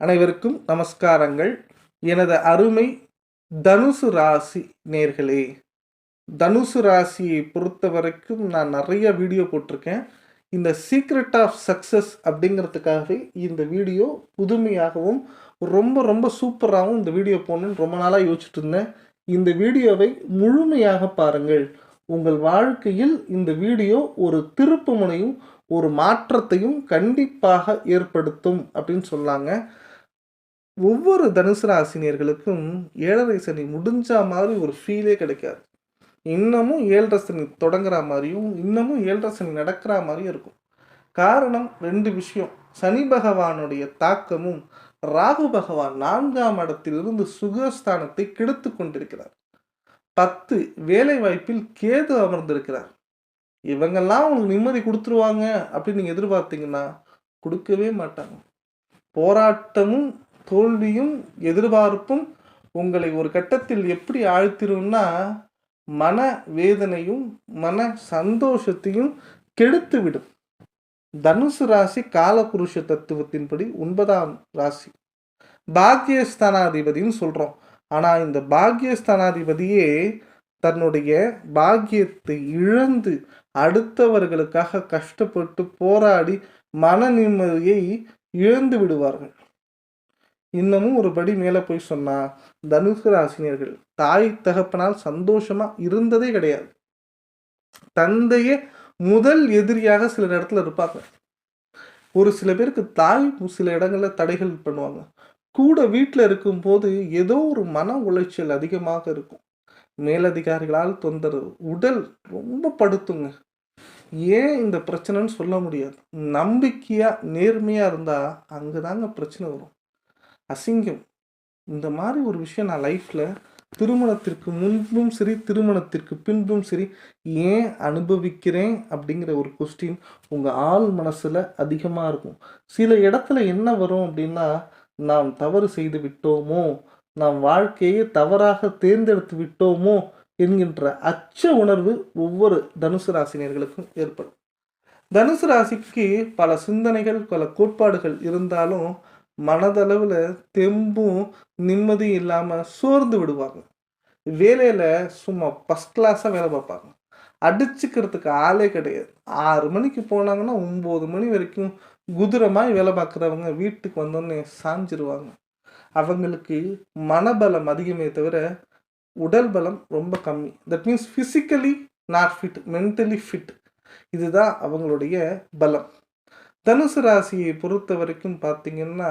அனைவருக்கும் நமஸ்காரங்கள். எனது அருமை தனுசு ராசி நேர்களே தனுசு ராசியை பொறுத்த வரைக்கும் நான் நிறைய வீடியோ போட்டிருக்கேன். இந்த சீக்ரெட் ஆஃப் சக்ஸஸ் அப்படிங்கிறதுக்காகவே இந்த வீடியோ புதுமையாகவும் ரொம்ப ரொம்ப சூப்பராகவும் இந்த வீடியோ போகணுன்னு ரொம்ப நாளாக யோசிச்சுட்டு இருந்தேன். இந்த வீடியோவை முழுமையாக பாருங்கள். உங்கள் வாழ்க்கையில் இந்த வீடியோ ஒரு திருப்பு முனையும் ஒரு மாற்றத்தையும் கண்டிப்பாக ஏற்படுத்தும் அப்படின்னு சொன்னாங்க. ஒவ்வொரு தனுசு ராசினியர்களுக்கும் ஏழரை சனி முடிஞ்ச மாதிரி ஒரு ஃபீலே கிடைக்காது. இன்னமும் ஏழரை சனி தொடங்குற மாதிரியும் இன்னமும் ஏழரை சனி நடக்கிற மாதிரியும் இருக்கும். காரணம் ரெண்டு விஷயம். சனி பகவானுடைய தாக்கமும் ராகு பகவான் நான்காம் இடத்திலிருந்து சுகஸ்தானத்தை கெடுத்து கொண்டிருக்கிறார். பத்து வேலை வாய்ப்பில் கேது அமர்ந்திருக்கிறார். இவங்கெல்லாம் உங்களுக்கு நிம்மதி கொடுத்துருவாங்க அப்படின்னு நீங்கள் எதிர்பார்த்தீங்கன்னா கொடுக்கவே மாட்டாங்க. போராட்டமும் தோல்வியும் எதிர்பார்ப்பும் உங்களை ஒரு கட்டத்தில் எப்படி ஆழ்த்திரும்னா மன வேதனையும் மன சந்தோஷத்தையும் கெடுத்துவிடும் தனுசு ராசி காலபுருஷ தத்துவத்தின்படி ஒன்பதாம் ராசி. பாக்கியஸ்தானாதிபதின்னு சொல்கிறோம் ஆனால் இந்த பாக்கியஸ்தானாதிபதியே தன்னுடைய பாக்கியத்தை இழந்து அடுத்தவர்களுக்காக கஷ்டப்பட்டு போராடி மன நிம்மதியை இழந்து விடுவார்கள். இன்னமும் ஒரு படி மேலே போய் சொன்னா தனுசு ராசினியர்கள் தாய் தகப்பனால் சந்தோஷமா இருந்ததே கிடையாது. தந்தையே முதல் எதிரியாக சில இடத்துல இருப்பாங்க. ஒரு சில பேருக்கு தாய் சில இடங்களில் தடைகள் பண்ணுவாங்க. கூட வீட்டில் இருக்கும்போது ஏதோ ஒரு மன உளைச்சல் அதிகமாக இருக்கும். மேலதிகாரிகளால் தொந்தரவு உடல் ரொம்ப படுத்துங்க. ஏன் இந்த பிரச்சனைன்னு சொல்ல முடியாது. நம்பிக்கையாக நேர்மையாக இருந்தால் அங்கே தாங்க பிரச்சனை வரும். அசிங்கம். இந்த மாதிரி ஒரு விஷயம் நான் லைஃப்பில் திருமணத்திற்கு முன்பும் சரி திருமணத்திற்கு பின்பும் சரி ஏன் அனுபவிக்கிறேன் அப்படிங்கிற ஒரு கொஸ்டின் உங்கள் ஆள் மனசில் அதிகமாக இருக்கும். சில இடத்துல என்ன வரும் அப்படின்னா நாம் தவறு செய்து விட்டோமோ நாம் வாழ்க்கையை தவறாக தேர்ந்தெடுத்து விட்டோமோ என்கின்ற அச்ச உணர்வு ஒவ்வொரு தனுசு ராசினியர்களுக்கும் ஏற்படும். தனுசு ராசிக்கு பல சிந்தனைகள் பல கோட்பாடுகள் இருந்தாலும் மனதளவில் தெம்பும் நிம்மதியும் இல்லாமல் சோர்ந்து விடுவாங்க. வேலையில் சும்மா ஃபஸ்ட் கிளாஸாக வேலை பார்ப்பாங்க. அடிச்சுக்கிறதுக்கு ஆளே கிடையாது. ஆறு மணிக்கு போனாங்கன்னா ஒம்பது மணி வரைக்கும் குதிரமாய் வேலை பார்க்குறவங்க வீட்டுக்கு வந்தோடனே சாஞ்சிருவாங்க. அவங்களுக்கு மனபலம் அதிகமே தவிர உடல் பலம் ரொம்ப கம்மி. That means physically not fit mentally fit இதுதான் அவங்களுடைய பலம். தனுசு ராசியை பொறுத்த வரைக்கும் பார்த்தீங்கன்னா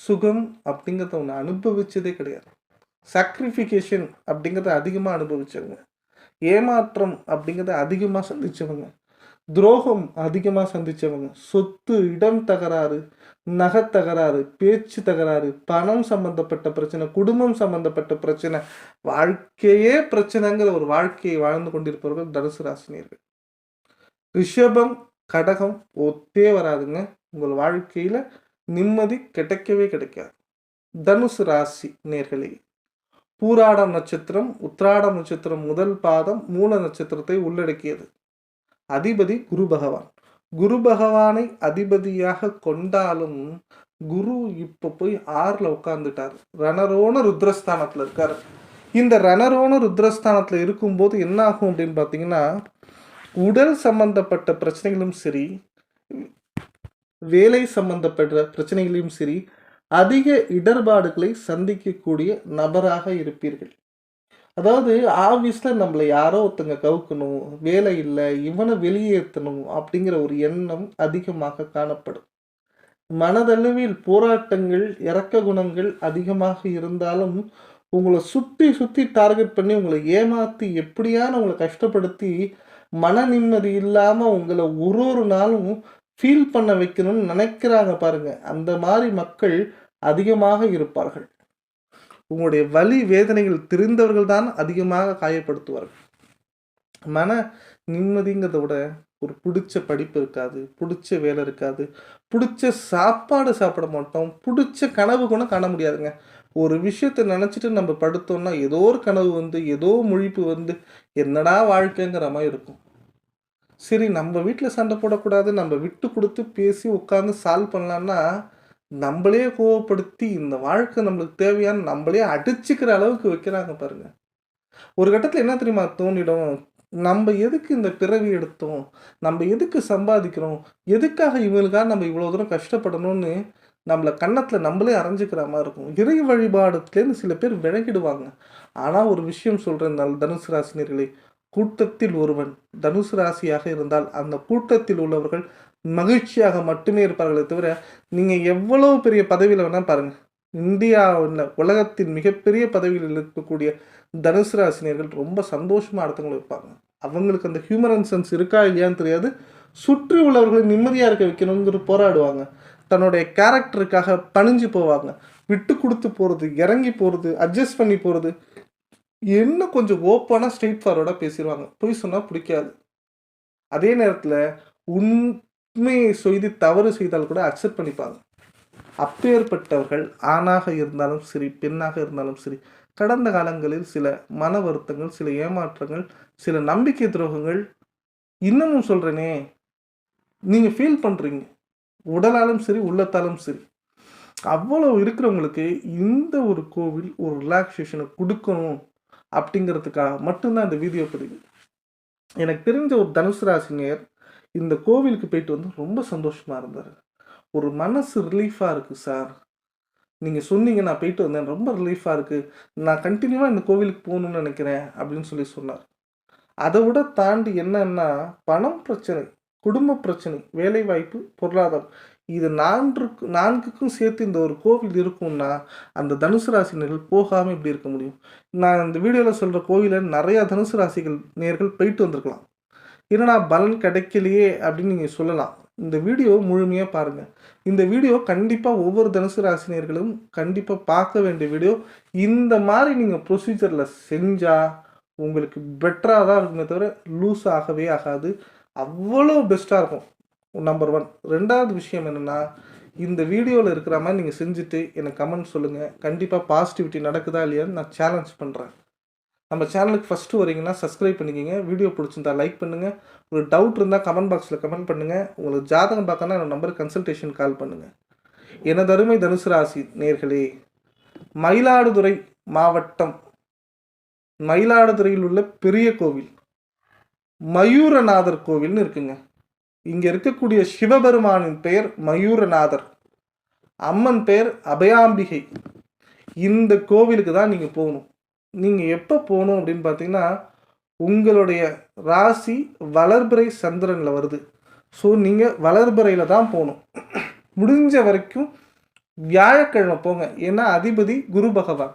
சுகம் அப்படிங்கிறத ஒன்று அனுபவிச்சதே கிடையாது. சாக்ரிஃபிகேஷன் அப்படிங்கிறத அதிகமாக அனுபவிச்சவங்க. ஏமாற்றம் அப்படிங்கிறத அதிகமாக சந்தித்தவங்க துரோகம் அதிகமாக சந்தித்தவங்க சொத்து இடம் தகராறு நகை தகராறு பேச்சு தகராறு பணம் சம்மந்தப்பட்ட பிரச்சனை குடும்பம் சம்மந்தப்பட்ட பிரச்சனை வாழ்க்கையே பிரச்சனைங்கிற ஒரு வாழ்க்கையை வாழ்ந்து கொண்டிருப்பவர்கள் தனுசு ராசினியர்கள். ரிஷபம் கடகம் ஒத்தே வராதுங்க. உங்கள் வாழ்க்கையில் நிம்மதி கிடைக்கவே கிடைக்காது. தனுசு ராசி நேர்களே பூராடம் நட்சத்திரம் உத்ராடம் நட்சத்திரம் முதல் பாதம் மூல நட்சத்திரத்தை உள்ளடக்கியது. அதிபதி குரு பகவான். குரு பகவானை அதிபதியாக கொண்டாலும் குரு இப்போ போய் ஆறில் உட்காந்துட்டார் ரணரோண ருத்ரஸ்தானத்தில் இருக்கார். இந்த ரணரோண ருத்ரஸ்தானத்தில் இருக்கும்போது என்ன ஆகும் அப்படின்னு பார்த்தீங்கன்னா உடல் சம்பந்தப்பட்ட பிரச்சனைகளும் சரி வேலை சம்பந்தப்பட்ட பிரச்சனைகளையும் சரி அதிக இடர்பாடுகளை சந்திக்கக்கூடிய நபராக இருப்பீர்கள். அதாவது ஆஃபீஸில் நம்மளை யாரோ ஒருத்தங்க கவுக்கணும் வேலை இல்லை இவனை வெளியேற்றணும் அப்படிங்கிற ஒரு எண்ணம் அதிகமாக காணப்படும். மனதளவில் போராட்டங்கள் இறக்க குணங்கள் அதிகமாக இருந்தாலும் உங்களை சுற்றி சுற்றி டார்கெட் பண்ணி உங்களை ஏமாற்றி எப்படியான உங்களை கஷ்டப்படுத்தி மன நிம்மதி இல்லாமல் உங்களை ஒரு ஒரு நாளும் ஃபீல் பண்ண வைக்கணும்னு நினைக்கிறாங்க பாருங்க. அந்த மாதிரி மக்கள் அதிகமாக இருப்பார்கள். உங்களுடைய வலி வேதனைகள் தெரிந்தவர்கள் தான் அதிகமாக காயப்படுத்துவார்கள். மன நிம்மதிங்கிறத விட ஒரு பிடிச்ச படிப்பு இருக்காது பிடிச்ச வேலை இருக்காது பிடிச்ச சாப்பாடு சாப்பிட மாட்டோம் பிடிச்ச கனவு கூட காண முடியாதுங்க. ஒரு விஷயத்தை நினச்சிட்டு நம்ம படுத்தோம்னா ஏதோ ஒரு கனவு வந்து ஏதோ முழிப்பு வந்து என்னடா வாழ்க்கைங்கிற மாதிரி இருக்கும். சரி நம்ம வீட்டில் சண்டை போடக்கூடாது நம்ம விட்டு கொடுத்து பேசி உட்காந்து சால்வ் பண்ணலான்னா நம்மளே கோவப்படுத்தி இந்த வாழ்க்கை நம்மளுக்கு தேவையான நம்மளே அடிச்சுக்கிற அளவுக்கு வைக்கிறாங்க பாருங்கள் ஒரு கட்டத்தில் என்ன தெரியுமா தோணிடும் நம்ம எதுக்கு இந்த பிறவி எடுத்தோம்? நம்ம எதுக்கு சம்பாதிக்கிறோம்? எதுக்காக இவங்களுக்காக நம்ம இவ்வளோ தூரம் கஷ்டப்படணும்னு நம்மளை கன்னத்தில் நம்மளே அரைஞ்சிக்கிற மாதிரி இருக்கும். இறை வழிபாடுலேருந்து சில பேர் விலகிடுவாங்க. ஆனால் ஒரு விஷயம் சொல்கிறேன் தனுசு ராசினியர்களே. கூட்டத்தில் ஒருவன் தனுசு ராசியாக இருந்தால் அந்த கூட்டத்தில் உள்ளவர்கள் மகிழ்ச்சியாக மட்டுமே இருப்பார்களே தவிர நீங்கள் எவ்வளோ பெரிய பதவியில் வேணால் பாருங்கள் இந்தியாவில் உலகத்தின் மிகப்பெரிய பதவியில் இருக்கக்கூடிய தனுசு ராசினியர்கள் ரொம்ப சந்தோஷமாக அடுத்தவங்களை வைப்பாங்க. அவங்களுக்கு அந்த ஹியூமரன் சென்ஸ் இருக்கா இல்லையான்னு தெரியாது. சுற்றி உள்ளவர்களை நிம்மதியாக இருக்க வைக்கணுங்கிற போராடுவாங்க. தன்னுடைய கேரக்டருக்காக பணிஞ்சு போவாங்க. விட்டு கொடுத்து போகிறது இறங்கி போகிறது அட்ஜஸ்ட் பண்ணி போகிறது என்ன கொஞ்சம் ஓப்பனாக ஸ்ட்ரெயிட் ஃபார்வர்டாக பேசிடுவாங்க பொய் சொன்னால் பிடிக்காது. அதே நேரத்தில் உண்மையை செய்து தவறு செய்தால் கூட அக்செப்ட் பண்ணிப்பாங்க. அப்பேற்பட்டவர்கள் ஆணாக இருந்தாலும் சரி பெண்ணாக இருந்தாலும் சரி கடந்த காலங்களில் சில மன வருத்தங்கள் சில ஏமாற்றங்கள் சில நம்பிக்கை துரோகங்கள் இன்னமும் சொல்கிறேனே நீங்கள் ஃபீல் பண்ணுறீங்க உடலாலும் சரி உள்ளத்தாலும் சரி. அவ்வளோ இருக்கிறவங்களுக்கு இந்த ஒரு கோவில் ஒரு ரிலாக்ஸேஷனை கொடுக்கணும் அப்படிங்கிறதுக்காக மட்டும்தான் இந்த வீடியோ பதிவு. எனக்கு தெரிஞ்ச ஒரு தனுசு ராசினியர் இந்த கோவிலுக்கு போயிட்டு வந்து ரொம்ப சந்தோஷமாக இருந்தார். ஒரு மனசு ரிலீஃபாக இருக்குது சார் நீங்கள் சொன்னீங்க நான் போயிட்டு வந்தேன். ரொம்ப ரிலீஃபாக இருக்குது நான் கண்டினியூவாக இந்த கோவிலுக்கு போகணுன்னு நினைக்கிறேன் அப்படின்னு சொல்லி சொன்னார். அதை விட தாண்டி என்னன்னா பணம் பிரச்சனை. குடும்ப பிரச்சனை வேலைவாய்ப்பு பொருளாதாரம். இது நான்குக்கு நான்குக்கும் சேர்த்து இந்த ஒரு கோவில் இருக்கும்னா அந்த தனுசு ராசினர்கள் போகாமல் இப்படி இருக்க முடியும்? நான் இந்த வீடியோவில் சொல்கிற கோவிலில் நிறையா தனுசு ராசிகள் நேர்கள் போயிட்டு வந்திருக்கலாம். ஏன்னா பலன் கிடைக்கலையே அப்படின்னு நீங்கள் சொல்லலாம். இந்த வீடியோ முழுமையாக பாருங்கள் இந்த வீடியோ கண்டிப்பாக ஒவ்வொரு தனுசு ராசினியர்களும் கண்டிப்பாக பார்க்க வேண்டிய வீடியோ. இந்த மாதிரி நீங்கள் ப்ரொசீஜரில் செஞ்சால் உங்களுக்கு பெட்டராக தான் இருக்குமே தவிர லூஸ் ஆகவே ஆகாது. அவ்வளோ பெஸ்ட்டாக இருக்கும். நம்பர் ஒன் ரெண்டாவது விஷயம் என்னென்னா இந்த வீடியோவில் இருக்கிற மாதிரி நீங்கள் செஞ்சுட்டு எனக்கு கமெண்ட் சொல்லுங்கள் கண்டிப்பாக பாசிட்டிவிட்டி நடக்குதா இல்லையான்னு நான் சேலஞ்ச் பண்ணுறேன் நம்ம சேனலுக்கு ஃபஸ்ட்டு வரீங்கன்னா சப்ஸ்கிரைப் பண்ணிக்கோங்க. வீடியோ பிடிச்சிருந்தா லைக் பண்ணுங்கள் ஒரு டவுட் இருந்தால் கமெண்ட் பாக்ஸில் கமெண்ட் பண்ணுங்கள் உங்களுக்கு ஜாதகம் பார்க்கணும் என்னோட நம்பருக்கு கன்சல்டேஷன் கால் பண்ணுங்கள் எனது அருமை தனுசு ராசி நேர்களே மயிலாடுதுறை மாவட்டம் மயிலாடுதுறையில் உள்ள பெரிய கோவில். மயூரநாதர் கோவில்னு இருக்குங்க. இங்கே இருக்கக்கூடிய சிவபெருமானின் பெயர் மயூரநாதர். அம்மன் பெயர் அபயாம்பிகை. இந்த கோவிலுக்கு தான் நீங்கள் போகணும். நீங்கள் எப்போ போகணும் அப்படின்னு பார்த்தீங்கன்னா உங்களுடைய ராசி வளர்பிறை சந்திரனில் வருது. ஸோ நீங்கள் வளர்பிறையில் தான் போகணும். முடிஞ்ச வரைக்கும் வியாழக்கிழமை போங்க. ஏன்னா அதிபதி குரு பகவான்.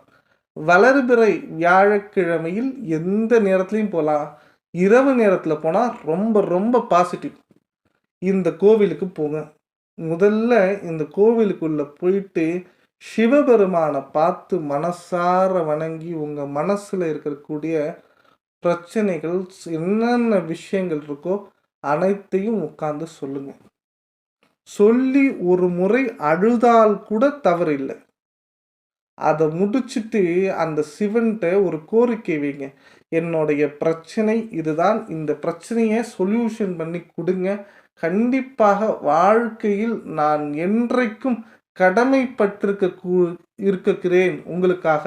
வளர்பிறை வியாழக்கிழமையில் எந்த நேரத்துலையும் போகலாம். இரவு நேரத்தில் போனால் ரொம்ப ரொம்ப பாசிட்டிவ் இந்த கோவிலுக்கு போங்க. முதல்ல இந்த கோவிலுக்குள்ளே போயிட்டு சிவபெருமானை பார்த்து மனசார வணங்கி உங்கள் மனசில் இருக்கக்கூடிய பிரச்சனைகள் என்னென்ன விஷயங்கள் இருக்கோ அனைத்தையும் உட்காந்து சொல்லுங்க. சொல்லி ஒரு முறை அழுதால் கூட தவறில்லை. அதை முடிச்சுட்டு அந்த சிவன்கிட்ட ஒரு கோரிக்கை வைங்க. என்னுடைய பிரச்சனை இதுதான். இந்த பிரச்சனையை சொல்யூஷன் பண்ணி கொடுங்க. கண்டிப்பாக வாழ்க்கையில் நான் என்றைக்கும் கடமைப்பட்டிருக்க இருக்கிறேன் உங்களுக்காக.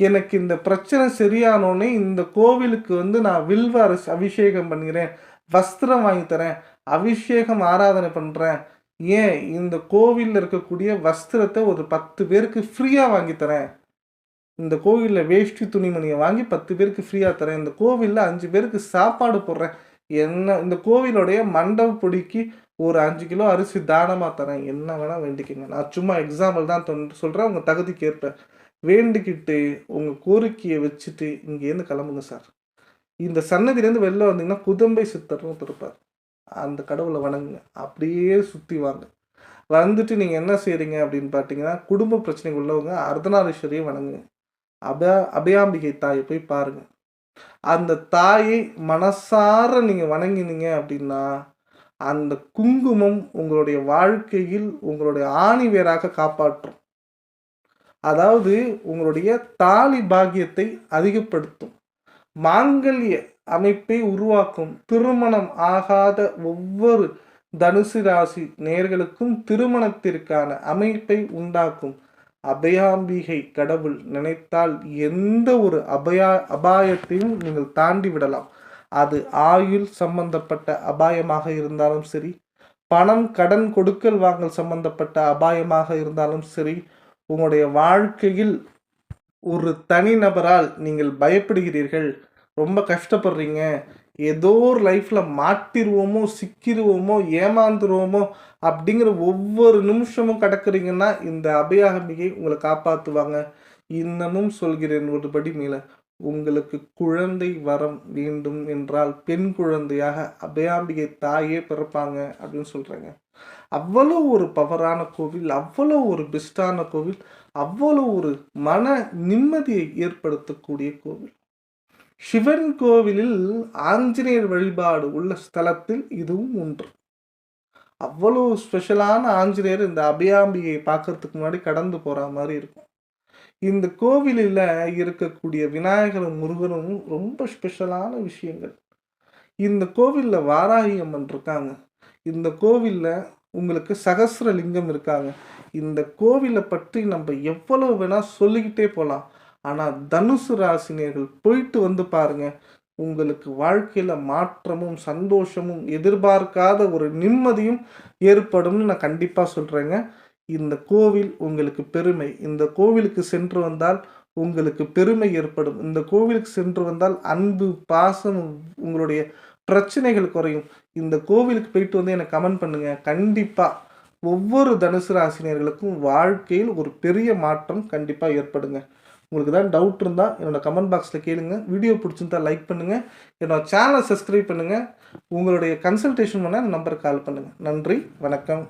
எனக்கு இந்த பிரச்சனை சரியானோடனே இந்த கோவிலுக்கு வந்து நான் வில்வ அரசு அபிஷேகம் பண்ணுகிறேன். வஸ்திரம் வாங்கி தரேன். அபிஷேகம் ஆராதனை பண்ணுறேன் ஏன்? இந்த கோவிலில் இருக்கக்கூடிய வஸ்திரத்தை ஒரு பத்து பேருக்கு ஃப்ரீயாக வாங்கி தரேன். இந்த கோவிலில் வேஷ்டி துணிமணியை வாங்கி பத்து பேருக்கு ஃப்ரீயாக தரேன். இந்த கோவிலில் அஞ்சு பேருக்கு சாப்பாடு போடுறேன். என்ன இந்த கோவிலுடைய மண்டப பொடிக்கு ஒரு அஞ்சு கிலோ அரிசி தானமாக தரேன். என்ன வேணால் வேண்டிக்கங்க. நான் சும்மா எக்ஸாம்பிள் தான் சொல்கிறேன் உங்கள் தகுதிக்கு ஏற்ப. வேண்டிக்கிட்டு உங்கள் கோரிக்கையை வச்சுட்டு இங்கேருந்து கிளம்புங்க சார் இந்த சன்னதியிலேருந்து வெளில வந்தீங்கன்னா குதம்பை சித்தர்னு திருப்பார் அந்த கடவுளை வணங்குங்க. அப்படியே சுற்றி வாங்க. வந்துட்டு நீங்கள் என்ன செய்கிறீங்க அப்படின்னு பார்த்தீங்கன்னா குடும்ப பிரச்சனைக்கு உள்ளவங்க அர்த்தநாரீஸ்வரியை வணங்குங்க. அப அபயாம்பிகை தாயை போய் பாருங்கள் அந்த தாயை மனசார நீங்கள் வணங்கினீங்க அப்படின்னா அந்த குங்குமம் உங்களுடைய வாழ்க்கையில் உங்களுடைய ஆணி வேராக காப்பாற்றும். அதாவது உங்களுடைய தாலி பாக்கியத்தை அதிகப்படுத்தும். மாங்கல்ய அமைப்பை உருவாக்கும். திருமணம் ஆகாத ஒவ்வொரு தனுசு ராசி நேர்களுக்கும் திருமணத்திற்கான அமைப்பை உண்டாக்கும். அபயாம்பிகை கடவுள் நினைத்தால் எந்த ஒரு அபயா அபாயத்தையும் நீங்கள் தாண்டி விடலாம். அது ஆயுள் சம்பந்தப்பட்ட அபாயமாக இருந்தாலும் சரி பணம் கடன் கொடுக்கல் வாங்கல் சம்பந்தப்பட்ட அபாயமாக இருந்தாலும் சரி உங்களுடைய வாழ்க்கையில் ஒரு தனிநபரால் நீங்கள் பயப்படுகிறீர்கள். ரொம்ப கஷ்டப்படுறீங்க. ஏதோ ஒரு லைஃப்பில் மாட்டிடுவோமோ சிக்கிடுவோமோ ஏமாந்துருவோமோ அப்படிங்கிற ஒவ்வொரு நிமிஷமும் கடக்குறீங்கன்னா இந்த அபயாகமிகை உங்களை காப்பாற்றுவாங்க இன்னமும் சொல்கிறேன் ஒருபடி மேலே உங்களுக்கு குழந்தை வரம் வேண்டும் என்றால் பெண் குழந்தையாக அபயாம்பிகை தாயே பிறப்பாங்க அப்படின்னு சொல்கிறாங்க அவ்வளோ ஒரு பவரான கோவில் அவ்வளோ ஒரு பெஸ்டான கோவில் அவ்வளோ ஒரு மன நிம்மதியை ஏற்படுத்தக்கூடிய கோவில். சிவன் கோவிலில் ஆஞ்சநேயர் வழிபாடு உள்ள ஸ்தலத்தில் இதுவும் ஒன்று. அவ்வளோ ஸ்பெஷலான ஆஞ்சநேயர் இந்த அபியாம்பியை பார்க்கறதுக்கு முன்னாடி கடந்து போகிற மாதிரி இருக்கும். இந்த கோவிலில் இருக்கக்கூடிய விநாயகரும் முருகனும் ரொம்ப ஸ்பெஷலான விஷயங்கள். இந்த கோவிலில் வாராகி அம்மன் இருக்காங்க. இந்த கோவிலில் உங்களுக்கு சகசிர லிங்கம் இருக்காங்க. இந்த கோவிலை பற்றி நம்ம எவ்வளவு வேணால் சொல்லிக்கிட்டே போகலாம் ஆனால் தனுசு ராசினியர்கள் போயிட்டு வந்து பாருங்க உங்களுக்கு வாழ்க்கையில் மாற்றமும் சந்தோஷமும் எதிர்பார்க்காத ஒரு நிம்மதியும் ஏற்படும்னு நான் கண்டிப்பாக சொல்கிறேங்க இந்த கோவில் உங்களுக்கு பெருமை. இந்த கோவிலுக்கு சென்று வந்தால் உங்களுக்கு பெருமை ஏற்படும். இந்த கோவிலுக்கு சென்று வந்தால் அன்பு பாசம் உங்களுடைய பிரச்சனைகள் குறையும். இந்த கோவிலுக்கு போயிட்டு வந்து எனக்கு கமெண்ட் பண்ணுங்க. கண்டிப்பாக ஒவ்வொரு தனுசு ராசினியர்களுக்கும் வாழ்க்கையில் ஒரு பெரிய மாற்றம் கண்டிப்பாக ஏற்படுங்க. உங்களுக்கு தான் டவுட் இருந்தால் என்னோட கமெண்ட் பாக்ஸில் கேளுங்கள் வீடியோ பிடிச்சிருந்தா லைக் பண்ணுங்கள் என்னோட சேனலை சப்ஸ்கிரைப் பண்ணுங்கள் உங்களுடைய கன்சல்டேஷன் பண்ணால் நம்பருக்கு கால் பண்ணுங்கள் நன்றி. வணக்கம்.